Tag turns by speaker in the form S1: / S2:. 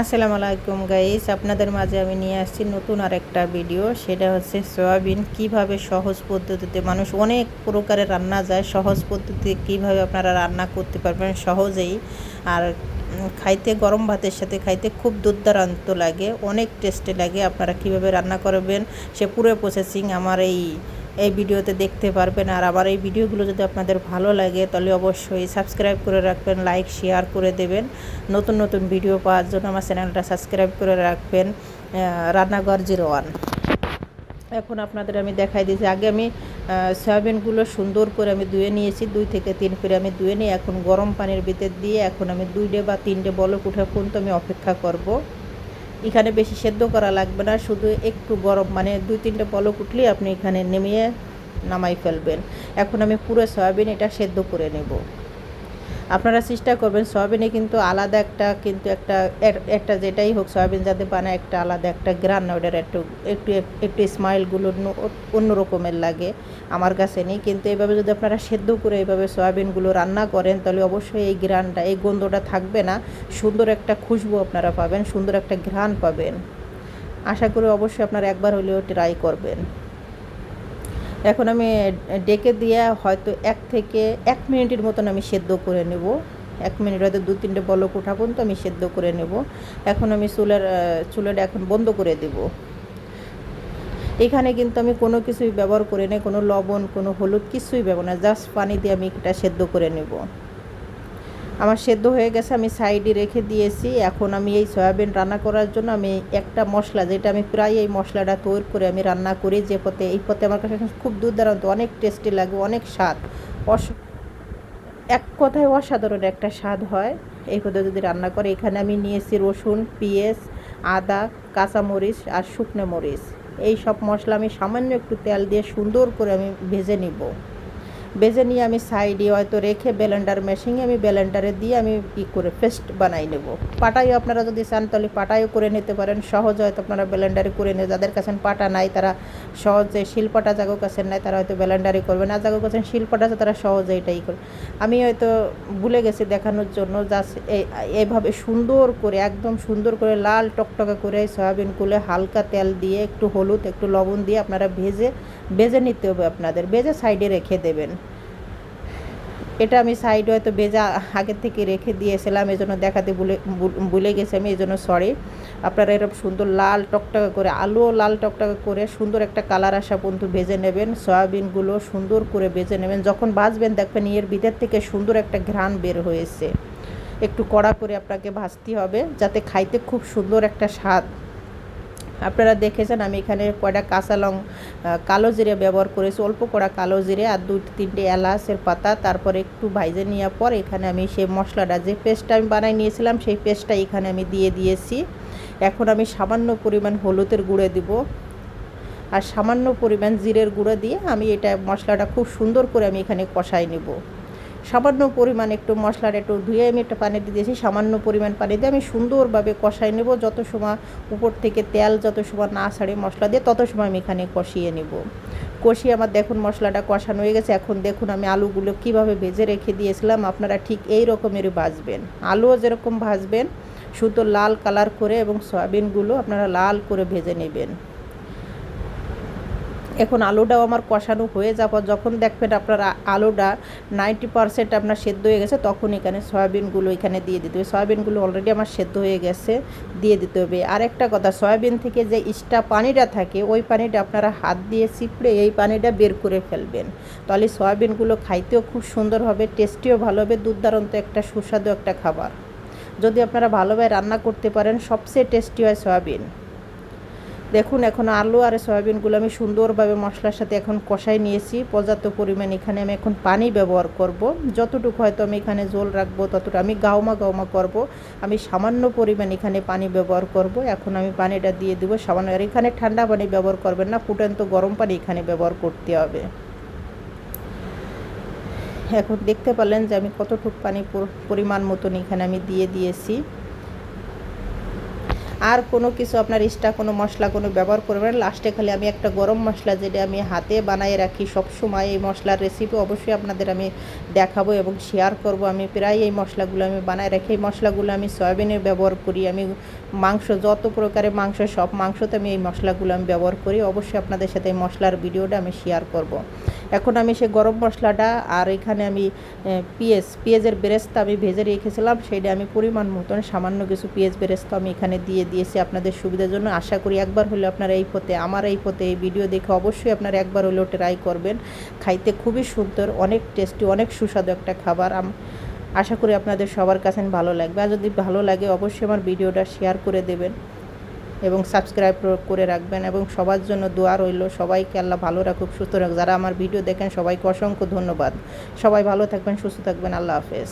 S1: আসসালামু আলাইকুম গাইস, আপনাদের মাঝে আমি নিয়ে আসছি নতুন আর একটা ভিডিও। সেটা হচ্ছে সয়াবিন কীভাবে সহজ পদ্ধতিতে মানুষ অনেক প্রকারের রান্না যায়, সহজ পদ্ধতিতে কীভাবে আপনারা রান্না করতে পারবেন সহজেই। আর খাইতে গরম ভাতের সাথে খাইতে খুব দুর্দান্ত লাগে, অনেক টেস্টি লাগে। আপনারা কীভাবে রান্না করবেন সে পুরো প্রসেসিং আমার এই এই ভিডিওতে দেখতে পারবেন। আর আবার এই ভিডিওগুলো যদি আপনাদের ভালো লাগে, তাহলে অবশ্যই সাবস্ক্রাইব করে রাখবেন, লাইক, শেয়ার করে দেবেন। নতুন নতুন ভিডিও পাওয়ার জন্য আমার চ্যানেলটা সাবস্ক্রাইব করে রাখবেন রান্নাঘর জিরো ওয়ান। এখন আপনাদের আমি দেখাই দিয়েছি। আগে আমি সয়াবিনগুলো সুন্দর করে আমি ধুয়ে নিয়েছি, দুই থেকে তিন ফিরে আমি ধুয়ে নিয়ে এখন গরম পানির ভিতর দিয়ে এখন আমি দুইটে বা তিনটে বলক উঠে পর্যন্ত আমি অপেক্ষা করব। এখানে বেশি সেদ্ধ করা লাগবে না, শুধু একটু গরম মানে দুই তিনটে পলক উঠলেই আপনি এখানে নেমিয়ে নামাই ফেলবেন। এখন আমি পুরো সয়াবিন এটা সেদ্ধ করে নেব। আপনারা চেষ্টা করবেন, সয়াবিনে কিন্তু আলাদা একটা কিন্তু একটা একটা যেটাই হোক সয়াবিন যাতে বানায় একটা আলাদা একটা গ্রান ওটার একটু একটু একটু স্মাইলগুলো অন্য রকমের লাগে আমার কাছে নেই। কিন্তু এইভাবে যদি আপনারা সেদ্ধ করে এইভাবে সয়াবিনগুলো রান্না করেন, তাহলে অবশ্যই এই গ্রানটা এই গন্ধটা থাকবে না। সুন্দর একটা খুশবু আপনারা পাবেন, সুন্দর একটা ঘ্রাণ পাবেন। আশা করি অবশ্যই আপনারা একবার হলেও ট্রাই করবেন। এখন আমি ডেকে দিয়ে হয়তো এক থেকে এক মিনিটের মতন আমি সেদ্ধ করে নেব। এক মিনিট হয়তো দু তিনটে বলক উঠা পর্যন্ত আমি সেদ্ধ করে নেব। এখন আমি চুলের চুলাটা এখন বন্ধ করে দেব। এখানে কিন্তু আমি কোনো কিছুই ব্যবহার করি না কোনো লবণ, কোনো হলুদ কিছুই ব্যবহার না জাস্ট পানি দিয়ে আমি এটা সেদ্ধ করে নেব। আমার সেদ্ধ হয়ে গেছে, আমি সাইডে রেখে দিয়েছি। এখন আমি এই সয়াবিন রান্না করার জন্য আমি একটা মশলা, যেটা আমি প্রায় এই মশলাটা তৈরি করে আমি রান্না করি, যে পথে, এই পথে আমার কাছে খুব দুর্দান্ত, অনেক টেস্টি লাগে, অনেক স্বাদ। অস, এক কথায় অসাধারণ একটা স্বাদ হয়। এই পদ্ধতি যদি রান্না করে, এখানে আমি নিয়েছি রসুন, পেঁয়াজ, আদা, কাঁচামরিচ আর শুকনো মরিচ। এই সব মশলা আমি সামান্য একটু তেল দিয়ে সুন্দর করে আমি ভেজে নিব। ভেজে নিয়ে আমি সাইডে হয়তো রেখে ব্লেন্ডার মেশিনে আমি ব্লেন্ডারে দিয়ে আমি কী করে পেস্ট বানাই নেব। পাটাইও আপনারা যদি চান তাহলে পাটাইও করে নিতে পারেন। সহজ হয়তো আপনারা ব্লেন্ডারে করে নিয়ে যাদের কাছে পাটা নাই তারা সহজে শিলপাটা জাগো কাছে নাই তারা হয়তো ব্লেন্ডারে করবে। না জাগো কাছে শিলপাটা আছে তারা সহজে এটাই করে। আমি হয়তো ভুলে গেছি দেখানোর জন্য জাস্ট এইভাবে সুন্দর করে, একদম সুন্দর করে লাল টকটকে করে এই সয়াবিনগুলো হালকা তেল দিয়ে একটু হলুদ, একটু লবণ দিয়ে আপনারা ভেজে ভেজে নিতে হবে আপনাদের। ভেজে সাইডে রেখে দেবেন। এটা আমি সাইড হয়তো ভেজা আগের থেকে রেখে দিয়েছিলাম এই জন্য দেখাতে ভুল- ভুলে গেছি আমি এই জন্য সরি আপনারা এরকম সুন্দর লাল টকটকে করে, আলুও লাল টকটকে করে সুন্দর একটা কালার আসা পর্যন্ত ভেজে নেবেন, সয়াবিনগুলো সুন্দর করে ভেজে নেবেন। যখন ভাজবেন দেখবেন এর ভিতর থেকে সুন্দর একটা ঘ্রাণ বের হয়েছে। একটু কড়া করে আপনাকে ভাজতে হবে, যাতে খাইতে খুব সুন্দর একটা স্বাদ আপনারা দেখেছেন, আমি এখানে কয়টা কাঁচা লং কালো জিরে ব্যবহার করেছি, অল্প কড়া কালো জিরে আর দুই তিনটে এলাচের পাতা, তারপরে একটু ভাইজে নেওয়ার পর এখানে আমি সেই মশলাটা, যে পেস্টটা আমি বানাই নিয়েছিলাম, সেই পেস্টটা এখানে আমি দিয়ে দিয়েছি। এখন আমি সামান্য পরিমাণ হলুদের গুঁড়ো দিব। আর সামান্য পরিমাণ জিরের গুঁড়ো দিয়ে আমি এটা মশলাটা খুব সুন্দর করে আমি এখানে কষাই নেব। সামান্য পরিমাণ একটু মশলার একটু ধুয়ে আমি একটা পানি দিয়ে দিয়েছি, সামান্য পরিমাণ পানি দিয়ে আমি সুন্দরভাবে কষাই নেব। যত সময় উপর থেকে তেল যত সময় না ছাড়ে মশলা দিয়ে, তত সময় আমি এখানে কষিয়ে নেব। কষিয়ে আমার দেখুন মশলাটা কষানো হয়ে গেছে। এখন দেখুন আমি আলুগুলো কীভাবে ভেজে রেখে দিয়েছিলাম। আপনারা ঠিক এই রকমেরই ভাজবেন। আলুও যেরকম ভাজবেন, শুধু লাল কালার করে এবং সয়াবিনগুলো আপনারা লাল করে ভেজে নেবেন। এখন আলুটাও আমার কষানো হয়ে যাওয়ার যখন দেখবেন আপনার আলুটা নাইনটি পারসেন্ট আপনার সেদ্ধ হয়ে গেছে, তখন এখানে সয়াবিনগুলো এখানে দিয়ে দিতে হবে। সয়াবিনগুলো অলরেডি আমার সেদ্ধ হয়ে গেছে, দিয়ে দিতে হবে। আর একটা কথা, সয়াবিন থেকে যে ইস্টা পানিটা থাকে, ওই পানিটা আপনারা হাত দিয়ে চিপড়ে এই পানিটা বের করে ফেলবেন। তাহলে সয়াবিনগুলো খাইতেও খুব সুন্দর হবে টেস্টিও ভালো হবে, দুর্দান্ত একটা সুস্বাদু একটা খাবার। যদি আপনারা ভালোভাবে রান্না করতে পারেন, সবচেয়ে টেস্টি হয় সয়াবিন। দেখুন, এখন আলু আর সয়াবিনগুলো আমি সুন্দরভাবে মশলার সাথে এখন কষাই নিয়েছি। পর্যাপ্ত পরিমাণ এখানে আমি এখন পানি ব্যবহার করব। যতটুকু হয়তো আমি এখানে জল রাখব ততটুকু আমি গাউমা গাওমা করব। আমি সামান্য পরিমাণ এখানে পানি ব্যবহার করব। এখন আমি পানিটা দিয়ে দেবো সামান্য। আর এখানে ঠান্ডা পানি ব্যবহার করবেন না, ফুটান্ত গরম পানি এখানে ব্যবহার করতে হবে। এখন দেখতে পারলেন যে আমি কতটুকু পানি পরিমাণ মতন এখানে আমি দিয়ে দিয়েছি। আর কোনো কিছু আপনার এক্সট্রা কোনো মশলা কোনো ব্যবহার করবেন না। লাস্টে খালি আমি একটা গরম মশলা যেটা আমি হাতে বানিয়ে রাখি সব সময় এই মশলার রেসিপি অবশ্যই আপনাদের আমি দেখাবো এবং শেয়ার করব। আমি প্রায় এই মশলাগুলো আমি বানায় রাখি। এই মশলাগুলো আমি সয়াবিনের ব্যবহার করি। আমি মাংস, যত প্রকারের মাংস, সব মাংসতে আমি এই মশলাগুলো আমি ব্যবহার করি। অবশ্যই আপনাদের সাথে এই মশলার ভিডিওটা আমি শেয়ার করব। এখন আমি সেই গরম মশলাটা আর এখানে আমি পেঁয়াজ, পেঁয়াজের বেরেস্তা আমি ভেজে রেখেছিলাম, সেইটা আমি পরিমাণ মতন সামান্য কিছু পেঁয়াজ বেরেস্তা আমি এখানে দিয়ে দিয়েছি আপনাদের সুবিধার জন্য। আশা করি একবার হলে আপনারা এই পথে, আমার এই পথে এই ভিডিও দেখে অবশ্যই আপনারা একবার হলেও ট্রাই করবেন। খাইতে খুবই সুন্দর, অনেক টেস্টি, অনেক সুস্বাদু একটা খাবার। আশা করি আপনাদের সবার কাছে ভালো লাগবে। আর যদি ভালো লাগে অবশ্যই আমার ভিডিওটা শেয়ার করে দেবেন। এবং সাবস্ক্রাইব করে রাখবেন এবং সবার জন্য দোয়া রইল। সবাইকে আল্লাহ ভালো রাখুক, সুস্থ রাখুক। যারা আমার ভিডিও দেখেন সবাইকে অসংখ্য ধন্যবাদ। সবাই ভালো থাকবেন, সুস্থ থাকবেন। আল্লাহ হাফেজ।